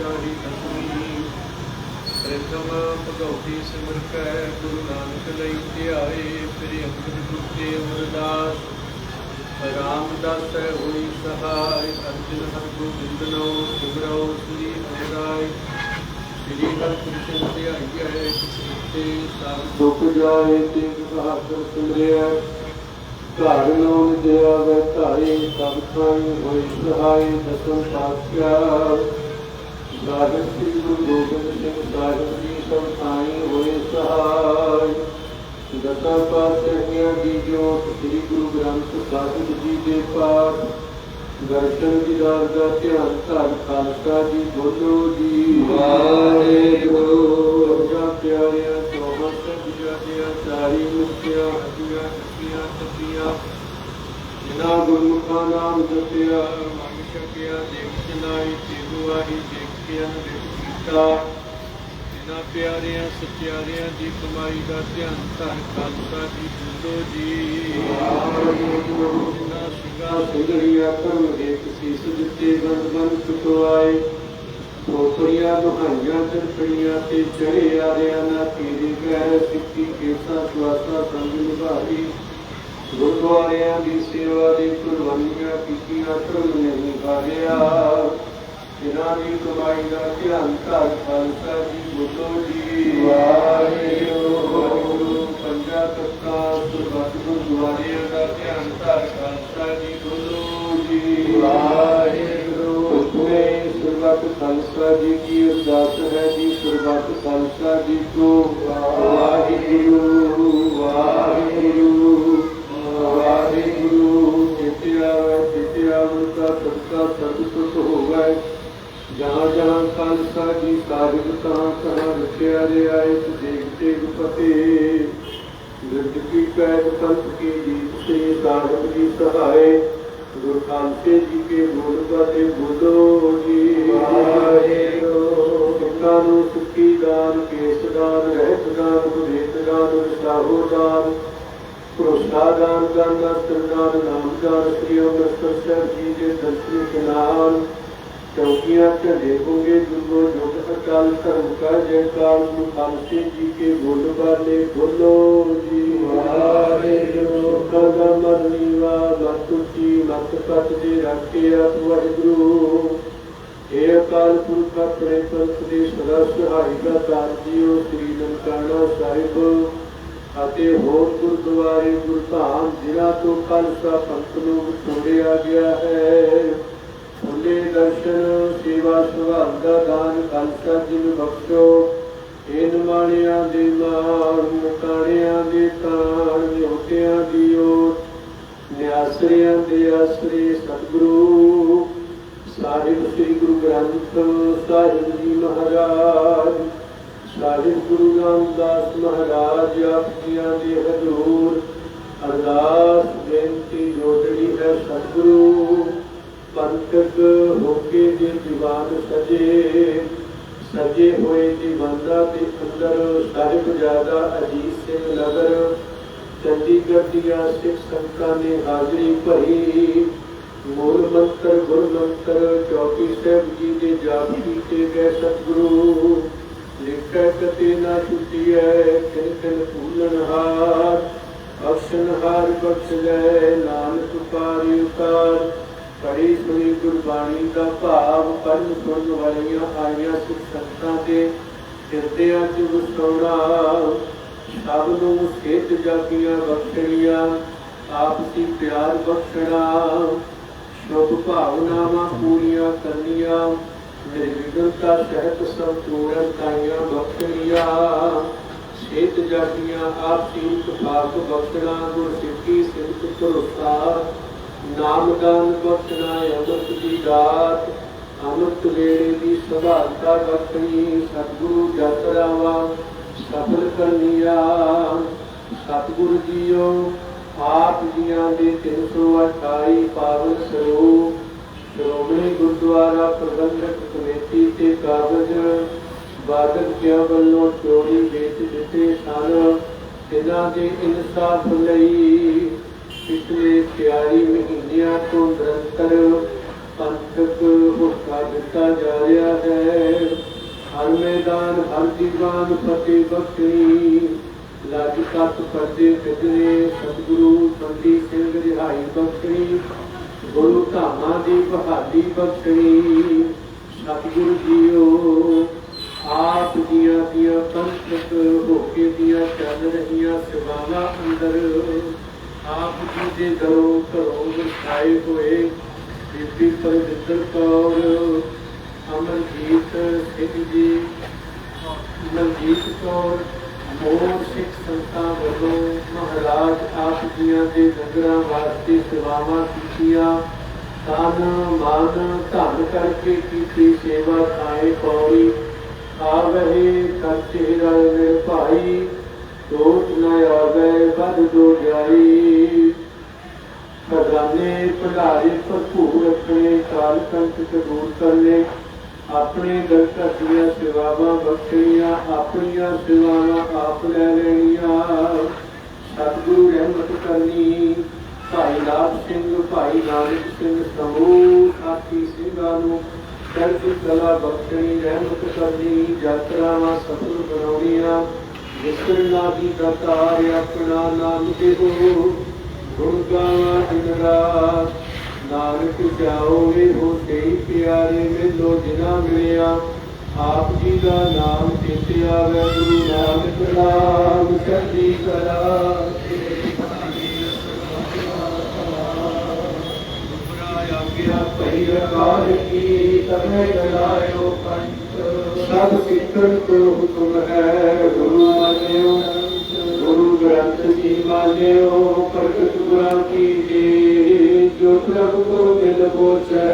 ਪਾਤਸ਼ਾਹੀ ਦਸਵੀਂ ਪ੍ਰਥਮ ਭਗਵਤੀ ਸਿਮਰ ਗੁਰੂ ਨਾਨਕ ਲਈ ਧਿਆਏ ਸ੍ਰੀ ਅੰਗਦ ਗੁਰੂ ਤੇ ਅਮਰਦਾਸ ਰਾਮਦਾਸ ਹੋਈ ਸਹਾਇ, ਅਰਜਨ ਹਰ ਗੋਬਿੰਦ ਨੋ ਸਿਮਰੋ ਸ੍ਰੀ ਅਮਰਾਇ ਸ੍ਰੀ ਹਰਿ ਕ੍ਰਿਸ਼ਨ ਤੇ ਆਈਐ ਤੇ ਸਭ ਦੁਖ ਜਾਏ ਤੇ ਬਹਾਦਰ ਸਿਮਰਿਆ ਘਰ ਲੋਨ ਦਿਆ ਵੈ ਧਾਰੇ ਸਭ ਥਾਈ ਹੋਈ ਸਹਾਇ, ਦਸਮ ਪਾਤਸ਼ਾਹ। ਸਾਹਿਬ ਸ੍ਰੀ ਗੁਰੂ ਗੋਬਿੰਦ ਸਿੰਘ ਸਾਹਿਬ ਜੀ ਸਭ ਥਾਈ ਹੋਏ ਸਹਾਇ ਦਸਾਂ ਪਾਤਸ਼ਾਹੀਆਂ ਦੀ ਜੋਤ ਸ੍ਰੀ ਗੁਰੂ ਗ੍ਰੰਥ ਸਾਹਿਬ ਜੀ ਦੇ ਪਾਠ ਦਰਸ਼ਨ ਦੀਦਾਰ ਦਾ ਧਿਆਨ ਧੰਨ ਖਾਲਸਾ ਜੀ ਬੋਲੋ ਜੀ ਵਾਹਿਗੁਰੂ ਜਾ ਪਿਆਰਿਆ ਤੋਹਾਂ ਸਭਿਆ ਦਿਆ ਸਾਰੀ ਮੁਕਤਿਆ ਹੱਡੀਆਂ ਟੱਪੀਆਂ ਟੱਪੀਆਂ ਜਿਨਾ ਗੁਰਮੁਖਾਂ ਨਾਮ ਜਪਿਆ ਮੰਗ ਛਕਿਆ ਦੇਖ ਚਲਾਈ ਤੇਰੂ ਆਹੀ ਦੇਖ ਕੀਤਾ। ਜਿਨਾ ਪਿਆਰਿਆਂ ਸਚਿਆਰਿਆਂ ਦੀ ਕਮਾਈ ਦਾ ਧਿਆਨ ਧੰਨ ਖਾਲਸਾ ਜੀ ਬੋਲੋ ਜੀ। ਜਿਨਾ ਸਿੰਘਾਂ ਸੁੰਦਰੀਆਂ ਕਰਮ ਇੱਕ ਸੀਸ ਦਿੱਤੇ ਬੰਦ ਬੰਦ ਚੁਕਵਾਏ। ਖੋਪੜੀਆਂ ਦੁਹਾਈਆਂ ਚੜਪੜੀਆਂ ਤੇ ਚੜੇ ਆਰਿਆਂ ਨਾ ਤੇਰੇ ਗਹਿ ਸਿੱਖੀ ਕੇਸਾ, ਸਵਾਸਾ, ਸੰਗ ਨਿਭਾਈ। ਗੁਰਦੁਆਰਿਆਂ ਦੀ ਸੇਵਾ ਦੀ ਕੁਰਬਾਨੀਆਂ ਕੀਤੀਆਂ, ਧਰਮ ਨੇ ਹਾਰਿਆ ਜਿਨ੍ਹਾਂ ਦੀ ਕਮਾਈ ਦਾ ਧਿਆਨ ਧਰ ਖਾਲਸਾ ਜੀ ਬੁੱਧੋ ਜੀ ਵਾਹਿਗੁਰੂ ਪੰਜਾ ਤੱਕਾ ਸੁਭਤ ਗੁਰਦੁਆਰਿਆਂ ਦਾ ਧਿਆਨ ਧਰ ਖਾਲਸਾ ਜੀ ਬੁੱਧੋ ਜੀ ਵਾਹਿਗੁਰੂ ਉਤਨੇ ਸੁਰਬਤ ਖਾਲਸਾ ਜੀ ਕੀ ਅਰਦਾਸ ਹੈ ਜੀ ਸੁਰਬਤ ਖਾਲਸਾ ਜੀ ਕੋ ਵਾਹਿਗੁਰੂ ਵਾਹਿਗੁਰੂ ਵਾਹਿਗੁਰੂ ਜਿਤਿਆ ਜਿਤਿਆ ਉਨਕਾ ਸਤਿਕਾ ਸਤਿ ਹੋਵੇ ਜਹਾਂ ਜਹਾਂ ਖਾਲਸਾ ਜੀ ਸਾਹਿਬ ਤਹਾਂ ਤਹਾਂ ਰਖਿਆ ਰੇ ਆਏ ਦੇਖ ਤੇਗ ਫਤਿਹ ਨਿਰਜ ਕੀ ਪੈਦ ਸੰਤ ਕੀ ਜੀਤ ਸੇ ਸਾਹਿਬ ਜੀ ਸਹਾਏ। ਗੁਰ ਖਾਲਸੇ ਜੀ ਕੇ ਬੋਲ ਬਾਤੇ ਬੋਲੋ ਜੀ। ਵਾਹਿਗੁਰੂ। ਸਿੱਖਾਂ ਨੂੰ ਸੁਖੀ ਦਾਨ ਕੇਸ ਦਾਨ ਰਹਿਤ ਦਾਨ ਗੁਰੇਤ ਦਾਨ ਵਿਸਾਹੋ ਦਾਨ। ਭਰੋਸਾ ਦਾਨ ਕਰਨਾ ਸਰਦਾਰ ਨਾਮ ਦਾਨ ਸ੍ਰੀ ਅੰਮ੍ਰਿਤਸਰ ਸਾਹਿਬ ਜੀ ਦੇ ਦਰਸ਼ਨ ਇਸ਼ਨਾਨ। ਚੌਕੀਆਂ ਝੰਡੇ ਹੋਗੇ ਗੁਰੂ ਜੋਤ ਅਕਾਲ ਧਰਮ ਕਾ ਜੈ ਕਾਲ ਗੁਰੂ ਖਾਲਸੇ ਜੀ ਕੇ ਬੋਲ ਬਾਲੇ, ਬੋਲੋ ਜੀ ਵਾਹਿਗੁਰੂ ਕਦਾ ਮਰਨੀਵਾ ਮਤੁਚੀ ਮਤ ਪਤ ਦੇ ਰੱਖੇ ਆਪ ਵਾਹਿਗੁਰੂ। ਏ ਅਕਾਲ ਪੁਰਖ ਆਪਣੇ ਪੰਥ ਦੇ ਸਦਾ ਸਹਾਈ ਦਾ ਦਾਨ ਜੀਓ ਸ੍ਰੀ ਨਨਕਾਣਾ ਸਾਹਿਬ। ਅਤੇ ਹੋਰ ਗੁਰਦੁਆਰੇ ਗੁਰਧਾਮ ਜਿਨ੍ਹਾਂ ਤੋਂ ਖਾਲਸਾ ਪੰਥ ਨੂੰ ਵਿਛੋੜਿਆ ਗਿਆ ਹੈ। ਉਹਦੇ ਦਰਸ਼ਨ, ਸੇਵਾ ਸੁਭਾਗ ਦਾ ਦਾਨ ਖਾਲਸਾ ਜੀ ਬਖਸ਼ੋ। ਇਹ ਨਿਮਾਣਿਆਂ ਦੇ ਮਾਰ, ਮੁਕਾਣਿਆਂ ਦੇ ਤਾਣ ਨਿਉਟਿਆਂ ਦੀ ਓਟ ਨਿਆਸਰਿਆਂ ਦੇ ਆਸਰੇ ਸਤਿਗੁਰੂ, ਸਾਹਿਬ ਸ੍ਰੀ ਗੁਰੂ ਗ੍ਰੰਥ ਸਾਹਿਬ ਜੀ ਮਹਾਰਾਜ। ਸਾਹਿਬ ਗੁਰੂ ਰਾਮਦਾਸ ਮਹਾਰਾਜ ਆਪ ਜੀਆਂ ਦੇ ਹਜ਼ੂਰ। ਅਰਦਾਸ, ਬੇਨਤੀ ਜੋੜਣੀ ਹੈ ਸਤਿਗੁਰੂ। ਪੰਥਕ ਹੋਕੇ ਦੇ ਦੀਵਾਨ ਸਜੇ ਸਜੇ ਹੋਏ ਦੀਵਾਨਾਂ ਦੇ ਅੰਦਰ ਸਾਹਿਬ ਜ਼ਿਆਦਾ ਅਜੀਤ ਸਿੰਘ ਨਗਰ। ਚੰਡੀਗੜ੍ਹ ਦੀਆਂ ਸਿੱਖ ਸੰਗਤਾਂ ਨੇ ਹਾਜ਼ਰੀ ਭਰੀ। ਮੂਲ ਮੰਤਰ, ਗੁਰ ਮੰਤਰ, ਚੌਕੀ ਸਾਹਿਬ ਜੀ ਦੇ ਜਾਪ ਕੀਤੇ ਗਏ ਸਤਿਗੁਰੂ। ਲਿਖੈ ਕਤੇ ਨਾ ਛੁਟੀਐ ਕਿਨ ਕਿਨ ਫੂਲਨ ਹਾਰ। ਅਕਸ਼ਨ ਹਾਰ ਬਖਸ਼ ਲੈ, ਨਾਨਕ ਪਾਰਿ ਉਤਾਰ। ਕਰੀ ਸੁਣੀ ਗੁਰਬਾਣੀ ਦਾ ਭਾਵ ਕਰਨ ਸੁਣ ਵਾਲੀਆਂ ਆਈਆਂ ਸਿੱਖ ਸੰਤਾਂ ਦੇ ਹਿਰਦਿਆਂ 'ਚ ਵਸੋਣਾ ਸਭ ਨੂੰ ਸਿੱਧ ਜਾਗੀਆਂ ਬਖਸ਼ਣੀਆਂ, ਆਪਸੀ ਪਿਆਰ ਬਖਸ਼ਣਾ। ਸ਼ੁਭ ਭਾਵਨਾਵਾਂ ਪੂਰੀਆਂ ਕਰਨੀਆਂ, ਨਿਰਵਿਘਨਤਾ, ਸਹਿਤ ਸੰਤੋੜਨ ਕਾਈਆਂ ਬਖਸ਼ਣੀਆਂ। ਸਿੱਧ ਜਾਗੀਆਂ, ਆਪਸੀ ਭਾਗ ਬਖਸ਼ਣਾ, ਗੁਰ ਸਿੱਖੀ ਸਿੱਧ ਭਰੋਸਾ ਨਾਮਦਾਨ ਬਖਸ਼ਣਾ ਅੰਮ੍ਰਿਤ ਦੀ ਦਾਤ, ਅੰਮ੍ਰਿਤ ਵੇਲੇ ਦੀ ਸੁਭਾਤਾ ਬਖਸ਼ਣੀ ਸਤਿਗੁਰੂ ਜਤਰਾਵਾ ਸਫਲ ਕਰਨੀਆ। ਸਤਿਗੁਰੂ ਜੀਓ, ਆਪ ਜੀਆਂ ਦੇ 328 ਪਾਵਨ ਸਰੂਪ, ਸ਼੍ਰੋਮਣੀ ਗੁਰਦੁਆਰਾ ਪ੍ਰਬੰਧਕ ਕਮੇਟੀ ਤੇ ਕਾਗਜ਼ ਬਾਦਲ ਕਿਆ ਵੱਲੋਂ ਚੋਰੀ ਵੇਚ ਦਿੱਤੇ ਸਨ। ਇਹਨਾਂ ਦੇ ਇਨਸਾਫ ਲਈ ਪਿਛਲੇ ਤਿਆਰੀ ਮਹੀਨਿਆਂ ਤੋਂ ਨਿਰੰਤਰ ਪੰਥਕ ਹੁਕਾ ਦਿੱਤਾ ਜਾ ਰਿਹਾ ਹੈ। ਹਰ ਮੈਦਾਨ, ਹਰ ਦੀਵਾਨ ਫਤਿਹ ਬਖਸ਼ੀ ਲੱਜ ਤੱਕ ਪਰਦੇ ਫਿਰਨੇ ਸਤਿਗੁਰੂ ਬੰਦੀ ਸਿੰਘ ਰਿਹਾਈ ਬਖਸ਼ੀ ਗੁਰੂ ਧਾਮਾਂ ਦੀ ਬਹਾਦੀ ਬਖਸ਼ੀ ਸਤਿਗੁਰੂ ਜੀਓ, ਆਪ ਦੀਆਂ ਦੀਆਂ ਪੰਥਕ ਹੋਕੇ ਦੀਆਂ ਚੱਲ ਰਹੀਆਂ ਸੇਵਾਵਾਂ ਅੰਦਰ। ਆਪ ਜੀ ਦੇ ਦਰੋਂ ਘਰੋਂ ਵਸਾਏ ਹੋਏ ਬੀਬੀ ਪਰਮਿੰਦਰ ਕੌਰ, ਅਮਰਜੀਤ ਸਿੰਘ ਜੀ ਮਨਜੀਤ ਕੌਰ ਮੋਰ ਸਿੱਖ ਸੰਸਥਾ ਵੱਲੋਂ ਮਹਾਰਾਜ ਆਪ ਜੀਆਂ ਦੇ ਨਗਰਾਂ ਵਾਸਤੇ ਸੇਵਾਵਾਂ ਕੀਤੀਆਂ। ਤਨ, ਮਾਨ, ਧਨ ਕਰਕੇ ਕੀਤੀ ਸੇਵਾ ਖਾਏ ਪੌੜੀ ਆਵਹਿ ਕਰਤੇ ਰਲ ਭਾਈ ਦੋਟ ਨ ਆਵੇ ਬਦ ਦੋ ਜਾਈ। ਖਜ਼ਾਨੇ ਭੰਡਾਰੇ ਭਰਪੂਰ ਰੱਖਣੇ ਕਾਲ ਕੰਟ ਦੂਰ ਕਰਨੇ। ਆਪਣੇ ਦਰਸ਼ਕਾਂ ਦੀਆਂ ਸੇਵਾਵਾਂ ਬਖਸ਼ਣੀਆਂ, ਆਪਣੀਆਂ ਸੇਵਾਵਾਂ ਆਪ ਲੈ ਲੈਣੀਆਂ। ਸਤਿਗੁਰੂ ਰਹਿਮਤ ਕਰਨੀ। ਭਾਈ ਲਾਭ ਸਿੰਘ, ਭਾਈ ਨਾਨਕ ਸਿੰਘ ਸਮੂਹ ਆਖੀ ਸਿੰਘਾਂ ਨੂੰ ਚੜ੍ਹਦੀ ਕਲਾ ਬਖਸ਼ਣੀ, ਰਹਿਮਤ ਕਰਨੀ। ਯਾਤਰਾਵਾਂ ਸਫਲ ਬਣਾਉਣੀਆਂ। ਵਿਸਰਨਾ ਦੀ ਦਾਤਾਰ ਆਪਣਾ ਨਾਮ ਦੇਹੋ ਗੁਣ ਗਾਵਾਂ ਦਿਨ ਰਾਤ, ਨਾਨਕ ਜਾਓਗੇ ਹੋ ਤੇਈ ਪਿਆਰੇ ਮਿਲੋ ਜਿਨਾ ਮਿਲਿਆ। ਆਪ ਜੀ ਦਾ ਨਾਮ ਚੇਤੇ ਆਵੇ ਗੁਰੂ ਨਾਨਕ ਨਾਮ ਚੜ੍ਹਦੀ ਕਲਾ। ਆਗਿਆ ਪਈ ਰਕਾਰ ਕੀ, ਤਮੇ ਗਲਾਇਓ ਕੰਠ ਸਭ ਸਿੱਖਣ ਕੋ ਹੁਕਮ ਹੈ ਗੁਰੂ ਮਾਨਿਓ ਗੁਰੂ ਗ੍ਰੰਥ ਜੀ ਮਾਨਿਓ ਪ੍ਰਗਟ ਗੁਰਾਂ ਕੀ ਜੀ ਜੋ ਪ੍ਰਭੂ ਕੋ ਮਿਲ ਬੋਚੈ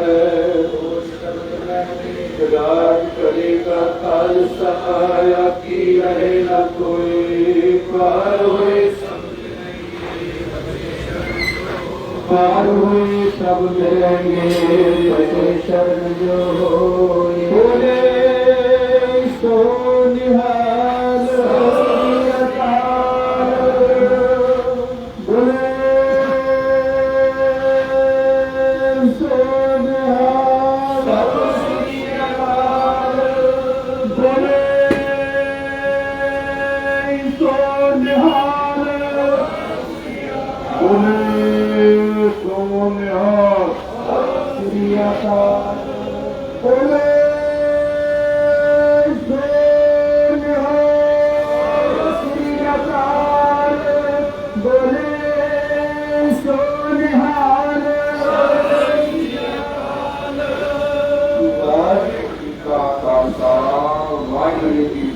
ਰਾਜ ਕਰੇਗਾ ਕਾਲ ਸਹਾਇਆ ਕੀ ਰਹੇ ਨਾ ਕੋਈ ਪਾਰ ਹੋਏ ਪਾਰ ਹੋਏ ਸਭ ਮਿਲਣਗੇ ਬਚੇ ਸ਼ਰਨ ਜੋ ਹੋਏ ਬੋਲੇ ਸੋਨਿਆ ਸ੍ਰੀ ਬੋਲੇ ਸੋਨਿਆ ਸ੍ਰੀ ਅਕਾਲ ਬੋਲੇ ਵਾਹਿਗੁਰੂ ਜੀ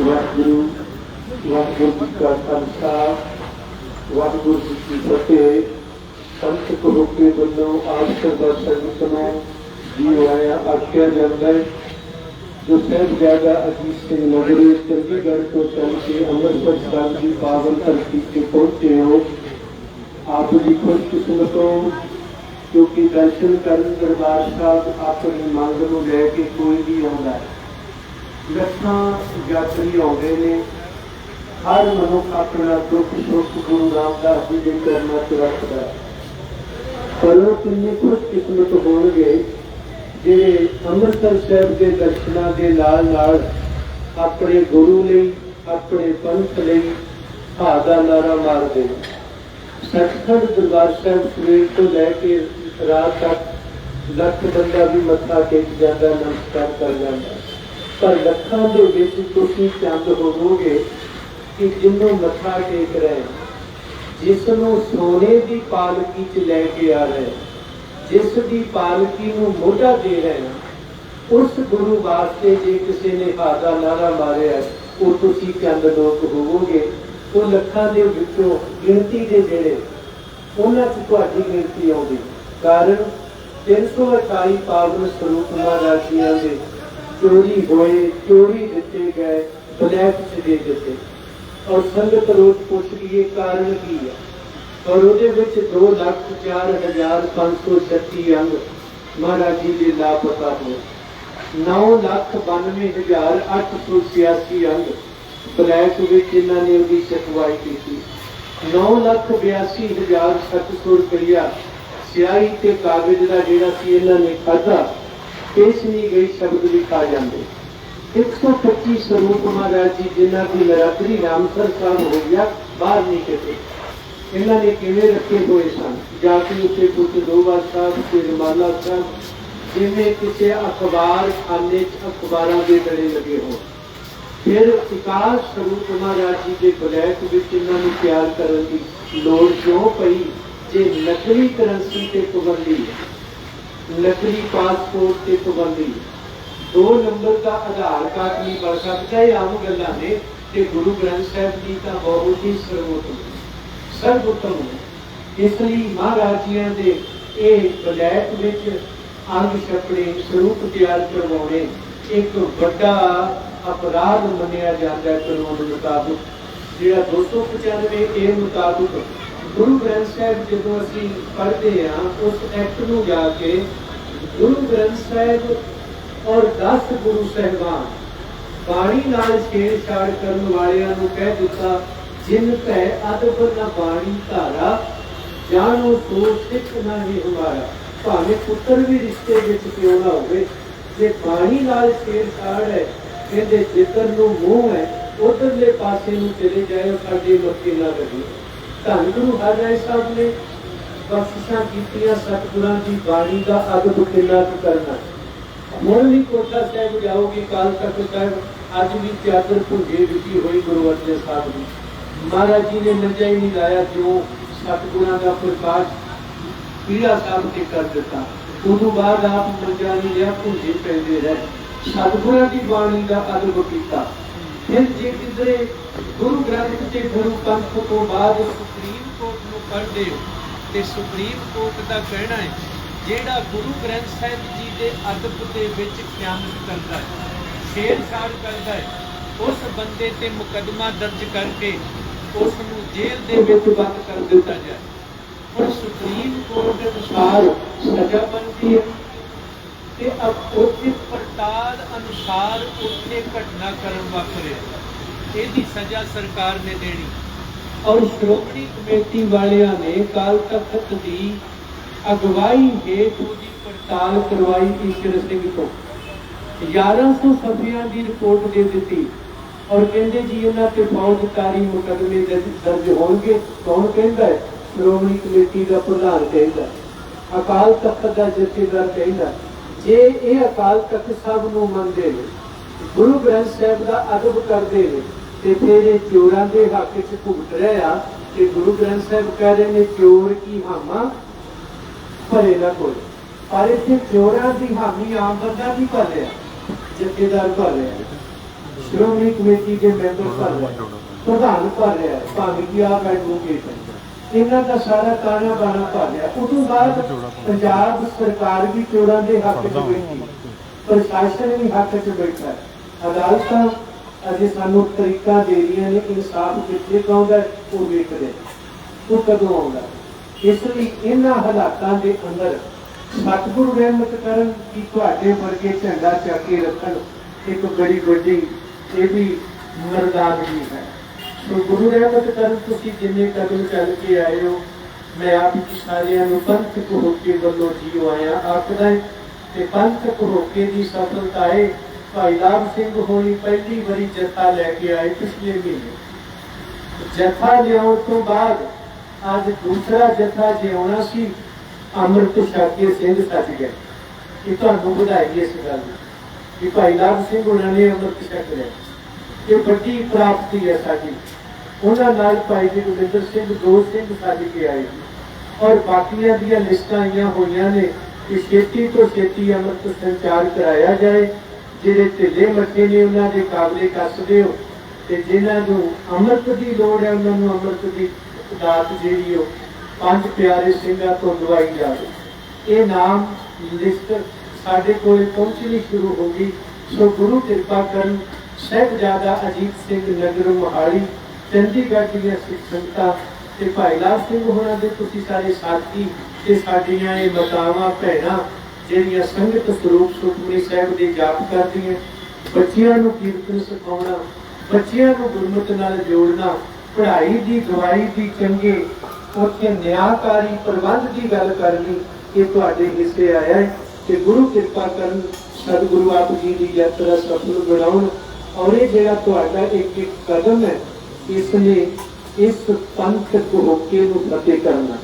ਵਾਹਿਗੁਰੂ ਜੀ ਕੀ ਫਤਿਹ ਵਾਹਿਗੁਰੂ ਵਾਹਿਗੁਰੂ ਜੀ ਕਾ ਖਾਲਸਾ ਵਾਹਿਗੁਰੂ ਜੀ ਕੀ ਫਤਿਹ ਸੰਤ ਗੁਰੂ ਕੇ ਵੱਲੋਂ ਆਪ ਸਰਦਾ ਸੰਗਤ ਨੂੰ ਜੀ ਆਇਆ ਆਖਿਆ ਜਾਂਦਾ ਹੈ ਜੋ ਸਾਹਿਬਜ਼ਾਦਾ ਅਜੀਤ ਸਿੰਘ ਨਗਰੀ ਚੰਡੀਗੜ੍ਹ ਤੋਂ ਚੱਲ ਕੇ ਅੰਮ੍ਰਿਤਸਰ ਸਾਹਿਬ ਦੀ ਪਾਵਨ ਧਰਤੀ ਤੇ ਪਹੁੰਚੇ ਹੋ ਆਪ ਜੀ ਖੁਸ਼ਕਿਸਮਤ ਹੋ ਕਿਉਂਕਿ ਦਰਸ਼ਨ ਕਰਨ ਦਰਬਾਰ ਸਾਹਿਬ ਆਪਣੀ ਮੰਗ ਨੂੰ ਲੈ ਕੇ ਕੋਈ ਵੀ ਹਰ ਮਨੁੱਖ ਆਪਣਾ ਦੁੱਖ, ਸੁੱਖ ਗੁਰੂ ਰਾਮਦਾਸ ਜੀ ਦੇ ਚਰਨਾਂ 'ਚ ਰੱਖਦਾ ਪਰ ਉਹ ਕਿੰਨੇ ਖੁਸ਼ਕਿਸਮਤ ਹੋਣਗੇ ਜਿਹੜੇ ਅੰਮ੍ਰਿਤਸਰ ਸਾਹਿਬ ਦੇ ਦਰਸ਼ਨਾਂ ਦੇ ਨਾਲ ਨਾਲ ਆਪਣੇ ਗੁਰੂ ਲਈ, ਆਪਣੇ ਪੰਥ ਲਈ ਹਾਅ ਨਾਰਾ ਮਾਰਦੇ ਨੇ। ਸੱਚਖੰਡ ਦਰਬਾਰ ਸਾਹਿਬ ਸਵੇਰ ਤੋਂ ਲੈ ਕੇ ਰਾਤ ਤੱਕ ਲੱਖ ਬੰਦਾ ਵੀ ਮੱਥਾ ਟੇਕ ਜਾਂਦਾ, ਨਮਸਕਾਰ ਕਰ ਜਾਂਦਾ। ਪਰ ਲੱਖਾਂ ਦੇ ਵਿੱਚ ਤੁਸੀਂ ਚੰਦ ਹੋਵੋਗੇ ਕਿ ਜਿਹਨੂੰ ਮੱਥਾ ਟੇਕ ਰਹੇ ਜਿਸ ਨੂੰ ਸੋਨੇ ਦੀ ਪਾਲਕੀ 'ਚ ਲੈ ਕੇ ਆ ਰਹੇ ਜਿਸ ਦੀ ਪਾਲਕੀ ਨੂੰ ਮੋਢਾ ਦੇ ਰਹੇ ਉਸ ਗੁਰੂ ਵਾਸਤੇ ਜੇ ਕਿਸੇ ਨੇ ਹਾਦਾ ਨਾਰਾ ਮਾਰਿਆ ਉਹ ਤੁਸੀਂ ਚੰਦ ਲੋਕ ਹੋਵੋਗੇ। ਉਹ ਲੱਖਾਂ ਦੇ ਵਿੱਚੋਂ ਗਿਣਤੀ ਦੇ ਜਿਹੜੇ, ਉਹਨਾਂ 'ਚ ਤੁਹਾਡੀ ਗਿਣਤੀ ਆਉਂਦੀ। ਕਾਰਨ 328 ਪਾਵਨ ਸਰੂਪ ਮਹਾਰਾਜ ਦੇ ਚੋਰੀ ਹੋਏ, ਚੋਰੀ ਦਿੱਤੇ ਗਏ, ਬਲੈਕ 'ਚ ਦੇ ਦਿੱਤੇ। ਔਰ ਸੰਗਤ ਰੋਜ਼ ਪੁੱਛ ਰਹੀ ਕਾਰਨ ਕੀ ਹੈ। ਔਰ ਉਹਦੇ ਵਿੱਚ 2 ਲੱਖ 4536 ਅੰਗ ਮਹਾਰਾਜ ਜੀ ਦੇ ਲਾਪਤਾ ਹੋਏ। 992886 ਅੰਗ ਬਲੈਕ ਵਿੱਚ ਇਹਨਾਂ ਨੇ ਉਹਦੀ ਚਕਵਾਈ ਕੀਤੀ। 982700 ਰੁਪਇਆ ਸਿਆਹੀ ਤੇ ਕਾਗਜ਼ ਦਾ ਜਿਹੜਾ ਸੀ ਇਹਨਾਂ ਨੇ ਖਾਧਾ ਪੇਸ਼ ਨਹੀਂ ਗਈ ਸ਼ਬਦ ਵੀ ਖਾ ਜਾਂਦੇ। 125 ਸਰੂਪ ਮਹਾਰਾਜ ਜੀ, ਜਿਨ੍ਹਾਂ ਦੀ ਨਰਾਤਰੀ ਰਾਮਸਰ ਸਾਹਿਬ ਹੋ ਗਿਆ, ਬਾਹਰ ਨਹੀਂ ਕਿਤੇ ਇਹਨਾਂ ਨੇ ਕਿਵੇਂ ਰੱਖੇ ਹੋਏ ਸਨ? ਜਾ ਕੇ ਉੱਤੇ ਕੁਝ ਦੋ ਸਾਹਿਬ ਤੇ ਰਮਾਲਾ ਸਾਹਿਬ, ਜਿਵੇਂ ਕਿਸੇ ਅਖਬਾਰ ਖਾਨੇ ਚ ਅਖਬਾਰਾਂ ਦੇ ਡੜੇ ਲੱਗੇ ਹੋਣ। ਫਿਰ ਵਿਕਾਸ ਸਰੂਪ ਮਹਾਰਾਜ ਜੀ ਦੇ ਬਲੈਕ ਵਿੱਚ ਇਹਨਾਂ ਨੂੰ ਪਿਆਰ ਕਰਨ ਦੀ ਲੋੜ ਕਿਉਂ ਪਈ? ਜੇ ਨਕਲੀ ਕਰੰਸੀ ਤੇ ਪਾਬੰਦੀ ਹੈ ਨਕਲੀ ਪਾਸਪੋਰਟ ਤੇ ਪਾਬੰਦੀ ਹੈ ਦੋ ਨੰਬਰ ਦਾ ਆਧਾਰ ਕਾਰਡ ਨਹੀਂ ਬਣ ਸਕਦਾ ਇਹ ਆਮ ਗੱਲਾਂ ਨੇ ਤੇ ਗੁਰੂ ਗ੍ਰੰਥ ਸਾਹਿਬ ਜੀ ਤਾਂ ਬਹੁਤ ਹੀ ਸਰਵੋਤਮ ਸਰਵੋਤਮ ਇਸ ਲਈ ਮਹਾਰਾਜ ਜੀਆਂ ਦੇ ਇਹ ਬਲੈਕ ਵਿੱਚ ਅੰਗ ਛਪੜੇ ਸਰੂਪ ਤਿਆਰ ਕਰਵਾਉਣੇ ਇੱਕ ਵੱਡਾ ਅਪਰਾਧ ਮੰਨਿਆ ਜਾਂਦਾ ਹੈ ਕਾਨੂੰਨ ਮੁਤਾਬਕ, ਜਿਹੜਾ 295 ਏ ਮੁਤਾਬਕ ਗੁਰੂ ਗ੍ਰੰਥ ਸਾਹਿਬ ਜਦੋਂ ਅਸੀਂ ਪੜ੍ਹਦੇ ਹਾਂ, ਉਸ ਐਕਟ ਨੂੰ ਜਾ ਕੇ ਗੁਰੂ ਗ੍ਰੰਥ ਸਾਹਿਬ ਔਰ 10 ਗੁਰੂ ਸਹਿਬਾਨ ਬਾਣੀ ਨਾਲ ਛੇੜਛਾੜ ਕਰਨ ਵਾਲਿਆਂ ਨੂੰ ਕਹਿ ਦਿੱਤਾ, ਜਿਨ ਕੈ ਅਦਬ ਨ ਬਾਣੀ ਧਾਰਾ, ਜਾਣੋ ਸੋ ਸਿੱਖ ਨਹੀਂ ਹਮਾਰਾ। ਭਾਵੇਂ ਪੁੱਤਰ ਵੀ ਰਿਸ਼ਤੇ ਵਿੱਚ ਕਿਉਂ ਨਾ ਹੋਵੇ, ਜੇ ਬਾਣੀ ਨਾਲ ਛੇੜਛਾੜ ਹੈ ਕਹਿੰਦੇ ਜਿੱਧਰ ਨੂੰ ਮੂੰਹ ਹੈ, ਉਧਰਲੇ ਪਾਸੇ ਨੂੰ ਚਲੇ ਜਾਇਓ, ਸਾਡੇ ਮੱਥੇ ਨਾ ਲੱਗੇ ਧੰਨ ਗੁਰੂ ਹਰਿ ਸਾਹਿਬ ਨੇ ਬਖਸ਼ਿਸ਼ਾਂ ਕੀਤੀਆਂ ਸਤਿਗੁਰਾਂ ਦੀ ਬਾਣੀ ਦਾ ਅਦਬ ਕਿੰਨਾ ਕਰਨਾ। ਹੁਣ ਵੀ ਕੋਟਾ ਸਾਹਿਬ ਜਾਓਗੇ ਕਾਲ ਤੱਕ ਸਾਹਿਬ ਅੱਜ ਵੀ ਚਾਦਰ ਭੁੰਜੇ ਵਿਚੀ ਹੋਈ ਗੁਰੂ ਅਰਜਨ ਸਾਹਿਬ ਦੀ ਮਹਾਰਾਜ ਜੀ ਨੇ ਨਜਾ ਹੀ ਨਹੀਂ ਲਾਇਆ ਜੋ ਸਤਿਗੁਰਾਂ ਦਾ ਪ੍ਰਕਾਸ਼ ਪੀੜਾ ਸਾਹਿਬ ਤੇ ਕਰ ਦਿੱਤਾ। ਉਦੋਂ ਬਾਅਦ ਆਪ ਨਜਾ ਨਹੀਂ ਲਿਆ ਭੁੰਜੇ ਪੈਂਦੇ ਰਹੇ। ਸਤਿਗੁਰਾਂ ਦੀ ਬਾਣੀ ਦਾ ਅਦਬ ਕੀਤਾ। ਫਿਰ ਜੇ ਕਿਧਰੇ ਗੁਰੂ ਗ੍ਰੰਥ ਤੇ ਗੁਰੂ ਪੰਥ ਤੋਂ ਬਾਅਦ ਸੁਪਰੀਮ ਕੋਰਟ ਨੂੰ ਪੜ੍ਹਦੇ ਹੋ, ਤੇ ਸੁਪਰੀਮ ਕੋਰਟ ਦਾ ਕਹਿਣਾ ਹੈ ਜਿਹੜਾ ਗੁਰੂ ਗ੍ਰੰਥ ਸਾਹਿਬ ਜੀ ਦੇ ਅਦਬ ਦੇ ਵਿੱਚ ਖਿਆਨਤ ਕਰਦਾ ਹੈ, ਛੇੜਛਾੜ ਕਰਦਾ ਹੈ, ਉਸ ਬੰਦੇ ਤੇ ਮੁਕੱਦਮਾ ਦਰਜ ਕਰਕੇ ਉਸ ਨੂੰ ਜੇਲ੍ਹ ਦੇ ਵਿੱਚ ਬੰਦ ਕਰ ਦਿੱਤਾ ਜਾਏ। ਹੁਣ ਸੁਪਰੀਮ ਕੋਰਟ ਦੇ ਅਨੁਸਾਰ ਸਜ਼ਾ ਬਣਦੀ ਹੈ ਤੇ ਅਬ ਉੱਥੇ ਪੜਤਾਲ ਅਨੁਸਾਰ ਉੱਥੇ ਘਟਨਾਕ੍ਰਮ ਵਾਪਰਿਆ ਇਹਦੀ ਸਜ਼ਾ ਸਰਕਾਰ ਨੇ ਦੇਣੀ। ਔਰ ਸ਼੍ਰੋਮਣੀ ਕਮੇਟੀ ਵਾਲਿਆਂ ਨੇ ਕਾਲ ਤਖਤ ਦੀ ਅਗਵਾਈ ਹੇਠ ਉਹਦੀ ਪੜਤਾਲ ਕਰਵਾਈ ਈਸ਼ਰ ਸਿੰਘ ਤੋਂ। 1100 ਸਫਿਆਂ ਦੀ ਰਿਪੋਰਟ ਦੇ ਦਿੱਤੀ ਔਰ ਕਹਿੰਦੇ ਜੀ ਇਹਨਾਂ ਤੇ ਫੌਜਦਾਰੀ ਮੁਕੱਦਮੇ ਦਰਜ ਹੋਣਗੇ। ਕੌਣ ਕਹਿੰਦਾ ਹੈ? ਸ਼੍ਰੋਮਣੀ ਕਮੇਟੀ ਦਾ ਪ੍ਰਧਾਨ ਕਹਿੰਦਾ ਅਕਾਲ ਤਖਤ ਦਾ ਜਥੇਦਾਰ ਕਹਿੰਦਾ ਜੇ ਇਹ ਅਕਾਲ ਤਖਤ ਸਾਹਿਬ ਨੂੰ ਮੰਨਦੇ ਨੇ, ਗੁਰੂ ਗ੍ਰੰਥ ਸਾਹਿਬ ਦਾ ਅਦਬ ਕਰਦੇ ਨੇ ਤੇ ਫਿਰ ਇਹ ਚੋਰਾਂ ਦੇ ਹੱਕ 'ਚ ਭੁਗਤ ਰਿਹਾ ਤੇ ਗੁਰੂ ਗ੍ਰੰਥ ਸਾਹਿਬ ਕਹਿ ਰਹੇ ਨੇ, ਚੋਰ ਕੀ ਹਾਮਾ? ਭਰੇ ਕੋਈ। ਪਰ ਇੱਥੇ ਚੋਰਾਂ ਦੀ ਹਾਮੀ ਆਮ ਬੰਦਾ ਨਹੀਂ ਭਰ ਰਿਹਾ, ਜਥੇਦਾਰ ਭਰ ਰਿਹਾ। ਸ਼੍ਰੋਮਣੀ ਕਮੇਟੀ ਦੇ ਮੈਂਬਰ ਭਰ ਰਿਹਾ, ਪ੍ਰਧਾਨ ਭਰ ਰਿਹਾ, ਭਾਵੇਂ ਕਿ ਆਪ ਐਡਵੋਕੇਟ ਹੈ। ਇਹਨਾਂ ਦਾ ਸਾਰਾ ਕਾਣਾ ਬਾਣਾ ਭਰ ਰਿਹਾ। ਉਦੋਂ ਬਾਅਦ ਪੰਜਾਬ ਸਰਕਾਰ ਵੀ ਚੋਰਾਂ ਦੇ ਹੱਕ 'ਚ ਬੈਠੀ, ਪ੍ਰਸ਼ਾਸਨ ਵੀ ਹੱਕ 'ਚ ਬੈਠਾ ਅਦਾਲਤਾਂ ਅਜੇ ਸਾਨੂੰ ਤਰੀਕਾ ਦੇ ਰਹੀਆਂ ਨੇ, ਇਨਸਾਫ ਕਿੱਥੇ ਪਾਉਂਦਾ ਉਹ ਵੇਖਦੇ ਉਹ ਕਦੋਂ ਆਉਂਦਾ ਇਸ ਲਈ ਇਹਨਾਂ ਹਾਲਾਤਾਂ ਦੇ ਅੰਦਰ ਸਤਿਗੁਰੂ ਰਹਿਮਤ ਕਰਨ ਕਿ ਤੁਹਾਡੇ ਵਰਗੇ ਝੰਡਾ ਚੱਕ ਕੇ ਰੱਖਣ ਇੱਕ ਬੜੀ ਵੱਡੀ ਇਹ ਵੀ ਮਰਦਾਨਗੀ ਹੈ। ਸੋ ਗੁਰੂ ਰਹਿਮਤ ਕਰਨ ਤੁਸੀਂ ਜਿੰਨੇ ਕਦਮ ਚੱਲ ਕੇ ਆਏ ਹੋ, ਮੈਂ ਆਪ ਜੀ ਸਾਰਿਆਂ ਨੂੰ ਪੰਥਕ ਹੋ ਵੱਲੋਂ ਜੀਉ ਆਇਆ ਆਖਦਾ ਹੈ ਤੇ ਪੰਥਕ ਹੋ ਦੀ ਸਫਲਤਾ ਹੈ ਭਾਈ ਲਾਭ ਸਿੰਘ ਹੋਣੀ ਪਹਿਲੀ ਵਾਰੀ ਜੱਥਾ ਲੈ ਕੇ ਆਏ ਪਿਛਲੇ ਮਹੀਨੇ। ਜਥਾ ਲਿਆਉਣ ਤੋਂ ਬਾਅਦ ਅੱਜ ਦੂਸਰਾ ਜਥਾ ਜਿਉਣਾ ਸੀ, ਅੰਮ੍ਰਿਤ ਛਕ ਕੇ ਸਿੰਘ ਸੱਜ ਗਏ ਇਹ ਤੁਹਾਨੂੰ ਵਧਾਈ ਇਸ ਗੱਲ ਦੀ ਕਿ ਭਾਈ ਲਾਭ ਸਿੰਘ ਉਹਨਾਂ ਨੇ ਅੰਮ੍ਰਿਤ ਛਕ ਲਿਆ। ਇਹ ਵੱਡੀ ਪ੍ਰਾਪਤੀ ਹੈ ਸਾਡੀ। ਉਹਨਾਂ ਨਾਲ ਭਾਈ ਜੀ ਗੁਰਿੰਦਰ ਸਿੰਘ, ਦੋ ਸਿੰਘ ਸੱਜ ਕੇ ਆਏ ਔਰ ਬਾਕੀਆਂ ਦੀਆਂ ਲਿਸਟਾਂ ਆਈਆਂ ਹੋਈਆਂ ਨੇ ਕਿ ਛੇਤੀ ਤੋਂ ਛੇਤੀ ਅੰਮ੍ਰਿਤ ਸੰਚਾਰ ਕਰਾਇਆ ਜਾਏ। ਜਿਹੜੇ ਢਿੱਲੇ ਮੱਠੇ ਨੇ ਉਹਨਾਂ ਦੇ ਕਾਬਲੇ ਕੱਸ ਦਿਓ। ਤੇ ਜਿਨ੍ਹਾਂ ਨੂੰ ਅੰਮ੍ਰਿਤ ਦੀ ਲੋੜ ਹੈ, ਉਹਨਾਂ ਨੂੰ ਅੰਮ੍ਰਿਤ ਦੀ ਦਾਤ ਜਿਹੜੀ ਉਹ ਪੰਜ ਪਿਆਰੇ ਸਿੰਘਾਂ ਤੋਂ ਦਵਾਈ ਜਾਵੇ। ਇਹ ਨਾਮ ਲਿਸਟ ਸਾਡੇ ਕੋਲ ਪਹੁੰਚਣੀ ਸ਼ੁਰੂ ਹੋ ਗਈ। ਸੋ ਗੁਰੂ ਕਿਰਪਾ ਕਰਨ ਸਾਹਿਬਜ਼ਾਦਾ ਅਜੀਤ ਸਿੰਘ ਨਗਰ ਮੋਹਾਲੀ, ਚੰਡੀਗੜ੍ਹ ਦੀਆਂ ਸਿੱਖ ਸੰਗਤਾਂ ਤੇ ਭਾਈ ਲਾਲ ਸਿੰਘ ਹੋਣਾ ਦੇ ਤੁਸੀਂ ਸਾਰੇ ਸਾਥੀ ਤੇ ਸਾਡੀਆਂ ਇਹ ਮਾਤਾਵਾਂ, ਭੈਣਾਂ ਜਿਹੜੀਆਂ ਸੰਗਤ ਸਰੂਪ ਸੁਖਮਨੀ ਸਾਹਿਬ ਦੇ ਜਾਪ ਕਰਦੀਆਂ, ਬੱਚਿਆਂ ਨੂੰ ਕੀਰਤਨ ਸਿਖਾਉਣਾ, ਬੱਚਿਆਂ ਨੂੰ ਗੁਰਮਤਿ ਨਾਲ ਜੋੜਨਾ ਪੜ੍ਹਾਈ ਦੀ ਗਵਾਹੀ ਦੀ ਚੰਗੇ, ਉੱਥੇ ਨਿਆਂਕਾਰੀ ਪ੍ਰਬੰਧ ਦੀ ਗੱਲ ਕਰਨੀ ਇਹ ਤੁਹਾਡੇ ਹਿੱਸੇ ਆਇਆ ਹੈ ਤੇ ਗੁਰੂ ਕਿਰਪਾ ਕਰਨ ਸਤਿਗੁਰੂ ਆਪ ਜੀ ਦੀ ਯਾਤਰਾ ਸਫਲ ਬਣਾਉਣ। ਔਰ ਇਹ ਜਿਹੜਾ ਤੁਹਾਡਾ ਇੱਕ ਇੱਕ ਕਦਮ ਹੈ, ਇਸ ਨੇ ਇਸ ਪੰਥ ਹੋਕੇ ਨੂੰ ਫਤਿਹ ਕਰਨਾ।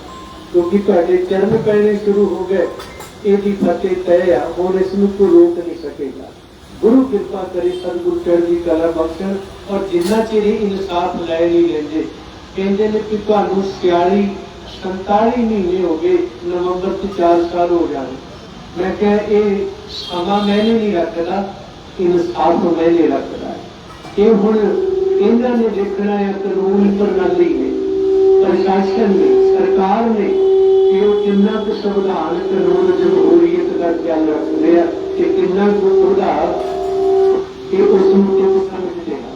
ਕਿਉਂਕਿ ਤੁਹਾਡੇ ਚਰਨ ਪੈਣੇ ਸ਼ੁਰੂ ਹੋ ਗਏ, ਇਹਦੀ ਫਤਿਹ ਤੈਅ ਆ ਹੁਣ ਇਸ ਨੂੰ ਕੋਈ ਰੋਕ ਨਹੀਂ ਸਕੇਗਾ। ਗੁਰੂ ਕਿਰਪਾ ਕਰੇ ਸਤਿਗੁਰ ਚੜ੍ਹਦੀ ਕਲਾ ਬਖਸ਼ਣ ਔਰ ਜਿੰਨਾ ਚਿਰ ਇਹ ਇਨਸਾਫ ਲੈ ਨਹੀਂ ਲੈਂਦੇ, ਕਹਿੰਦੇ ਨੇ ਕਿ ਤੁਹਾਨੂੰ 46 47 ਮਹੀਨੇ ਹੋ ਗਏ, ਨਵੰਬਰ ਤੋਂ 4 ਸਾਲ ਹੋ ਜਾਣੇ। ਮੈਂ ਕਿਹਾ, ਇਹ ਸਮਾਂ ਮੈਨੇ ਨਹੀਂ ਰੱਖਦਾ, ਇਨਸਾਫ ਮੈਨੇ ਰੱਖਦਾ ਇਹ ਹੁਣ ਇਹਨਾਂ ਨੇ ਦੇਖਣਾ ਹੈ ਕਾਨੂੰਨ ਪ੍ਰਣਾਲੀ ਨੇ, ਪ੍ਰਸ਼ਾਸਨ ਨੇ, ਸਰਕਾਰ ਨੇ ਕਿ ਉਹ ਕਿੰਨਾ ਕੁ ਸੰਵਿਧਾਨ ਕਾਨੂੰਨ ਜਮਹੂਰੀਅਤ ਦਾ ਖਿਆਲ ਰੱਖਦੇ ਆ। ਕਿ ਕਿੰਨਾ ਕੁ ਸੁਧਾਰ ਇਹ ਉਸ ਨੂੰ ਟਿਕ ਸਮਝਦੇ ਆ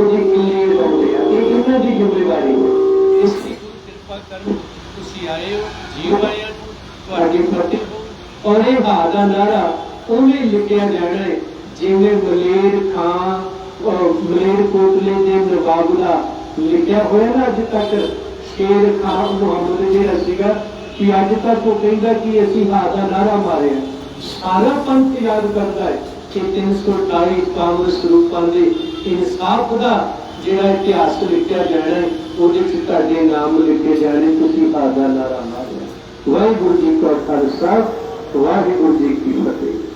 ਉਹਦੀ ਕਿੰਨੇ ਲਾਉਂਦੇ ਆ। ਇਹ ਇਹਨਾਂ ਦੀ ਜ਼ਿੰਮੇਵਾਰੀ ਹੈ। ਇਸ ਦੀ ਕਿਰਪਾ ਕਰਨ ਤੁਸੀਂ ਆਏ ਹੋ ਜੀਵ ਆਇਆਂ ਨੂੰ ਤੁਹਾਡੀ ਹੋ। ਔਰ ਇਹ ਹਾ ਦਾ ਨਾਰਾ ਉਵੇਂ ਲਿਖਿਆ ਜਾਣਾ ਹੈ ਜਿਵੇਂ ਮਲੇਰ ਖਾਂ ਅਹ ਮਲੇਰ ਕੋਟਲੇ ਦੇ ਨਵਾਬ ਦਾ ਲਿਖਿਆ ਹੋਇਆ ਨਾ ਅੱਜ ਤੱਕ। ਸ਼ੇਰ ਖਾਨ ਮੁਹੰਮਦ ਜਿਹੜਾ ਸੀਗਾ ਕਿ ਅੱਜ ਤੱਕ ਉਹ ਕਹਿੰਦਾ ਕਿ ਅਸੀਂ ਹਾ ਦਾ ਨਾਰਾ ਮਾਰਿਆ। ਸਾਰਾ ਪੰਥ ਯਾਦ ਕਰਦਾ ਹੈ ਕਿ 328 ਕਾਂਗਰਸ ਰੂਪਾਂ ਦੇ ਇਨਸਾਫ ਦਾ ਜਿਹੜਾ ਇਤਿਹਾਸ ਲਿਖਿਆ ਜਾਣਾ ਹੈ, ਉਹਦੇ ਵਿੱਚ ਤੁਹਾਡੇ ਨਾਮ ਲਿਖੇ ਜਾਣੇ, ਤੁਸੀਂ ਹਾ ਦਾ ਨਾਰਾ ਮਾਰਿਆ। ਵਾਹਿਗੁਰੂ ਜੀ ਕਾ ਖਾਲਸਾ, ਵਾਹਿਗੁਰੂ ਜੀ ਕੀ ਫਤਿਹ।